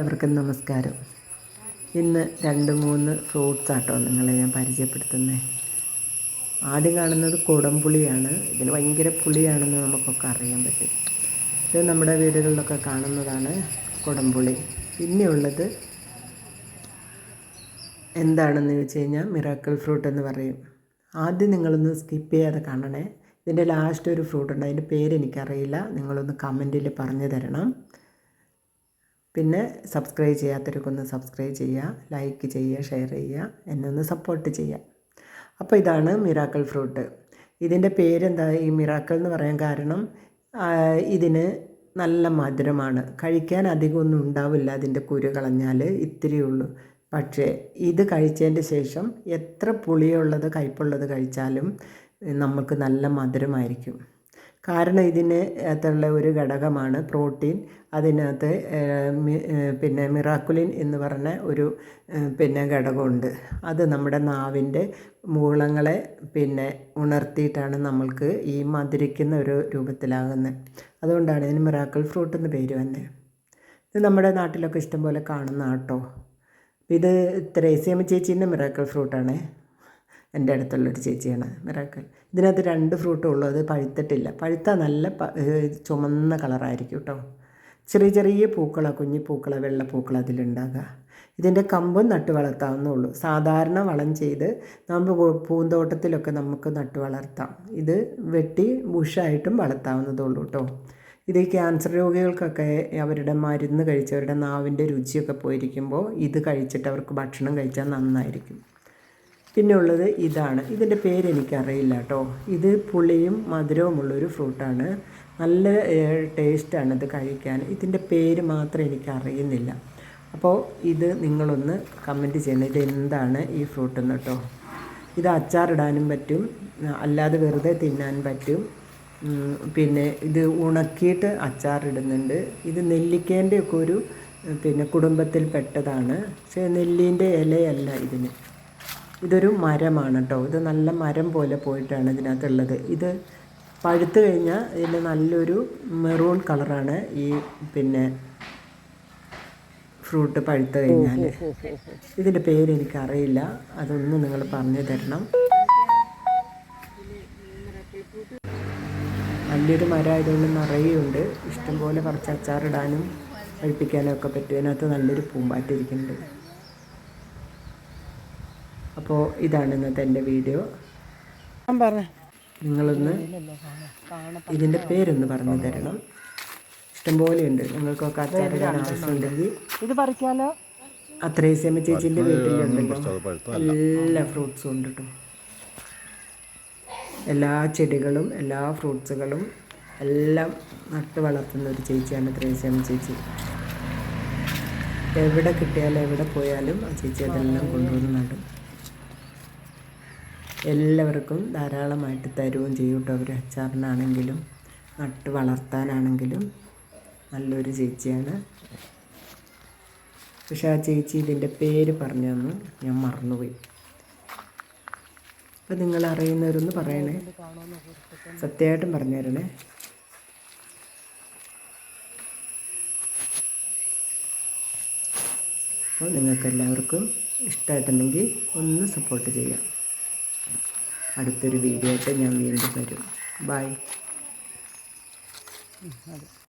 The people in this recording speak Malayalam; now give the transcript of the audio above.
എവർക്കും നമസ്കാരം. ഇന്ന് രണ്ട് മൂന്ന് ഫ്രൂട്ട്സ് ആട്ടോ നിങ്ങളെ ഞാൻ പരിചയപ്പെടുത്തുന്നത് ആദ്യം കാണുന്നത് കുടംപുളിയാണ് ഇതിന് ഭയങ്കര പുളിയാണെന്ന് നമുക്കൊക്കെ അറിയാൻ പറ്റും. ഇത് നമ്മുടെ വീടുകളിലൊക്കെ കാണുന്നതാണ് കുടംപുളി പിന്നെയുള്ളത് എന്താണെന്ന് ചോദിച്ചു കഴിഞ്ഞാൽ മിറാക്കിൾ ഫ്രൂട്ട് എന്ന് പറയും. ആദ്യം നിങ്ങളൊന്ന് സ്കിപ്പ് ചെയ്യാതെ കാണണേ. ഇതിന്റെ ലാസ്റ്റ് ഒരു ഫ്രൂട്ട് ഉണ്ട്. അതിന്റെ പേര് എനിക്കറിയില്ല. നിങ്ങളൊന്ന് കമന്റിൽ പറഞ്ഞു തരണം. പിന്നെ സബ്സ്ക്രൈബ് ചെയ്യാത്തവരൊക്കെ ഒന്ന് സബ്സ്ക്രൈബ് ചെയ്യുക ലൈക്ക് ചെയ്യുക ഷെയർ ചെയ്യുക എന്നെ ഒന്ന് സപ്പോർട്ട് ചെയ്യുക. അപ്പോൾ ഇതാണ് മിറാക്കിൾ ഫ്രൂട്ട് ഇതിന്റെ പേരെന്താ? ഈ മിറാക്കിൾ എന്ന് പറയാൻ കാരണം ഇതിന് നല്ല മധുരമാണ്. കഴിക്കാൻ അധികമൊന്നും ഉണ്ടാവില്ല അതിന്റെ കുരു കളഞ്ഞാൽ ഇത്തിരി ഉള്ളൂ. പക്ഷേ ഇത് കഴിച്ചതിന്റെ ശേഷം എത്ര പുളിയുള്ളത് കയ്പുള്ളത് കഴിച്ചാലും നമുക്ക് നല്ല മധുരമായിരിക്കും. കാരണം ഇതിന് അകത്തുള്ള ഒരു ഘടകമാണ് പ്രോട്ടീൻ. അതിനകത്ത് പിന്നെ മിറാക്കുലിൻ എന്ന് പറഞ്ഞ ഒരു പിന്നെ ഘടകമുണ്ട്. അത് നമ്മുടെ നാവിന്റെ മൂളങ്ങളെ പിന്നെ ഉണർത്തിയിട്ടാണ് നമ്മൾക്ക് ഈ മധുരിക്കുന്ന ഒരു രൂപത്തിലാകുന്നത് അതുകൊണ്ടാണ് ഇതിന് മിറാക്കിൾ ഫ്രൂട്ട് എന്ന് പേര് തന്നെ ഇത് നമ്മുടെ നാട്ടിലൊക്കെ ഇഷ്ടംപോലെ കാണുന്ന കേട്ടോ ഇത് ത്രേസ്യമ്മ ചേച്ചീന്റെ മിറാക്കിൾ ഫ്രൂട്ടാണ്. എന്റെ അടുത്തുള്ളൊരു ചേച്ചിയാണ് മിറാക്കിൾ ഇതിനകത്ത് രണ്ട് ഫ്രൂട്ടേ ഉള്ളൂ അത് പഴുത്തിട്ടില്ല. പഴുത്ത നല്ല ചുമന്ന കളറായിരിക്കും കേട്ടോ ചെറിയ ചെറിയ പൂക്കളാണ് കുഞ്ഞി പൂക്കള വെള്ള പൂക്കൾ അതിലുണ്ടാകുക ഇതിന്റെ കമ്പും നട്ട് വളർത്താവുന്നുള്ളൂ സാധാരണ വളം ചെയ്ത് നമ്മൾ പൂന്തോട്ടത്തിലൊക്കെ നമുക്ക് നട്ടു വളർത്താം. ഇത് വെട്ടി ബുഷായിട്ടും വളർത്താവുന്നതുള്ളൂ കേട്ടോ ഇത് ക്യാൻസർ രോഗികൾക്കൊക്കെ അവരുടെ മരുന്ന് കഴിച്ചവരുടെ നാവിന്റെ രുചിയൊക്കെ പോയിരിക്കുമ്പോൾ ഇത് കഴിച്ചിട്ട് അവർക്ക് ഭക്ഷണം കഴിച്ചാൽ നന്നായിരിക്കും. പിന്നെ ഉള്ളത് ഇതാണ്. ഇതിന്റെ പേര് എനിക്കറിയില്ല കേട്ടോ. ഇത് പുളിയും മധുരവുമുള്ളൊരു ഫ്രൂട്ടാണ്. നല്ല ടേസ്റ്റാണ് ഇത് കഴിക്കാൻ. ഇതിന്റെ പേര് മാത്രം എനിക്കറിയുന്നില്ല. അപ്പോൾ ഇത് നിങ്ങളൊന്ന് കമന്റ് ചെയ്യണം ഇത് എന്താണ് ഈ ഫ്രൂട്ട് എന്ന് കേട്ടോ. ഇത് അച്ചാറിടാനും പറ്റും. അല്ലാതെ വെറുതെ തിന്നാൻ പറ്റും. പിന്നെ ഇത് ഉണക്കിയിട്ട് അച്ചാറിടുന്നുണ്ട്. ഇത് നെല്ലിക്കേന്റെ ഒക്കെ ഒരു പിന്നെ കുടുംബത്തിൽ പെട്ടതാണ് പക്ഷേ നെല്ലിന്റെ ഇലയല്ല ഇതിന്. ഇതൊരു മരമാണ് കേട്ടോ ഇത് നല്ല മരം പോലെ പോയിട്ടാണ് ഇതിനകത്തുള്ളത്. ഇത് പഴുത്തു കഴിഞ്ഞാൽ ഇതിന്റെ നല്ലൊരു മെറൂൺ കളറാണ് ഈ പിന്നെ ഫ്രൂട്ട് പഴുത്തു കഴിഞ്ഞാൽ ഇതിന്റെ പേര് എനിക്കറിയില്ല. അതൊന്ന് നിങ്ങൾ പറഞ്ഞു തരണം. വലിയൊരു മരമായതുകൊണ്ട് നിറയുണ്ട്. ഇഷ്ടംപോലെ കുറച്ച് അച്ചാറിടാനും കഴിപ്പിക്കാനും ഒക്കെ പറ്റും. അതിനകത്ത് നല്ലൊരു പൂമ്പാറ്റിരിക്കുന്നുണ്ട് അപ്പോൾ ഇതാണ് ഇന്നത്തെ എന്റെ വീഡിയോ. നിങ്ങളൊന്ന് ഇതിന്റെ പേരൊന്ന് പറഞ്ഞു തരണം. ഇഷ്ടംപോലെ ഉണ്ട്. നിങ്ങൾക്കൊക്കെ അച്ചാറിടാൻ ആവശ്യമുണ്ടെങ്കിൽ ഇത് പറിക്കാലോ? അത്രയും സമയം ചേച്ചിന്റെ വീട്ടിലുണ്ടല്ലോ എല്ലാ ഫ്രൂട്ട്സും ഉണ്ട് കേട്ടോ എല്ലാ ചെടികളും എല്ലാ ഫ്രൂട്ട്സുകളും എല്ലാം നട്ട് വളർത്തുന്ന ഒരു ചേച്ചിയാണ് ത്രേസ്യാമ ചേച്ചി. എവിടെ കിട്ടിയാലും എവിടെ പോയാലും ആ ചേച്ചി അതെല്ലാം കൊണ്ടുവന്ന് നടും. എല്ലാവർക്കും ധാരാളമായിട്ട് തരുകയും ചെയ്യും കേട്ടോ. അവർ അച്ചാറിനാണെങ്കിലും നട്ട് വളർത്താനാണെങ്കിലും നല്ലൊരു ചേച്ചിയാണ്. പക്ഷെ ആ ചേച്ചി ഇതിന്റെ പേര് പറഞ്ഞു തന്നു ഞാൻ മറന്നുപോയി. അപ്പം നിങ്ങൾ അറിയുന്നവരൊന്ന് പറയണേ. സത്യമായിട്ടും പറഞ്ഞു തരണേ അപ്പോൾ നിങ്ങൾക്കെല്ലാവർക്കും ഇഷ്ടമായിട്ടുണ്ടെങ്കിൽ ഒന്ന് സപ്പോർട്ട് ചെയ്യാം അടുത്തൊരു വീഡിയോ ആയിട്ട് ഞാൻ വീണ്ടും വരും. ബൈ